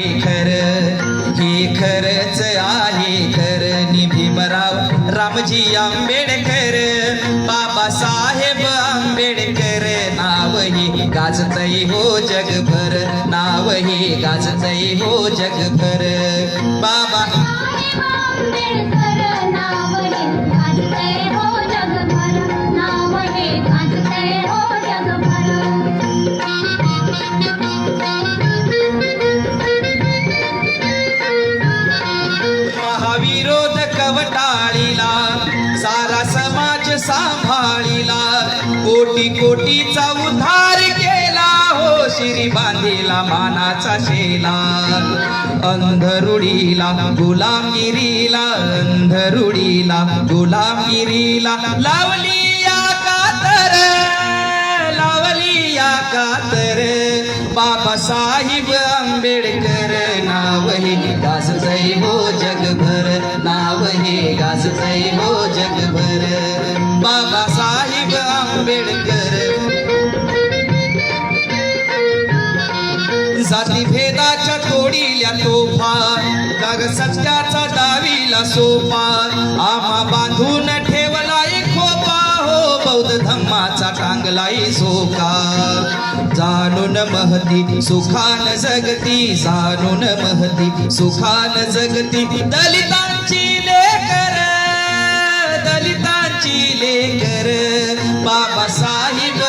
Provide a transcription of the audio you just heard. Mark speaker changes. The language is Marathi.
Speaker 1: आहे खर हे खरच आहे खर नि भीमराव रामजी आंबेडकर बाबासाहेब आंबेडकर. नाव हे गाजतई हो जगभर नाव हे गाजतई हो जगभर. बाबा महाविरोध सारा समाज सांभाळीला. कोटी कोटीचा उद्धार केला हो शिरी बांधिला मानाचा शेला. अंधरुडीला गुलामगिरीला अंधरुडीला गुलामगिरीला. लावली या कातर लावली या कातर. बाबासाहेब आंबेडकर नावही दास गाजतय हो जगभर. नाही हो जगभर. बाबासाहेब आंबेडकर. जाती भेदाच्या तोडील्या तोफा जग सत्याचा दावीला सोपा आमा बांधून ठेवलाय खोपा हो बौद्ध धम्माचा टांगलाय सोका जाणून महती सुखान जगती जाणून महती सुखान जगती சீலேங்கர் பாபா சாஹிப்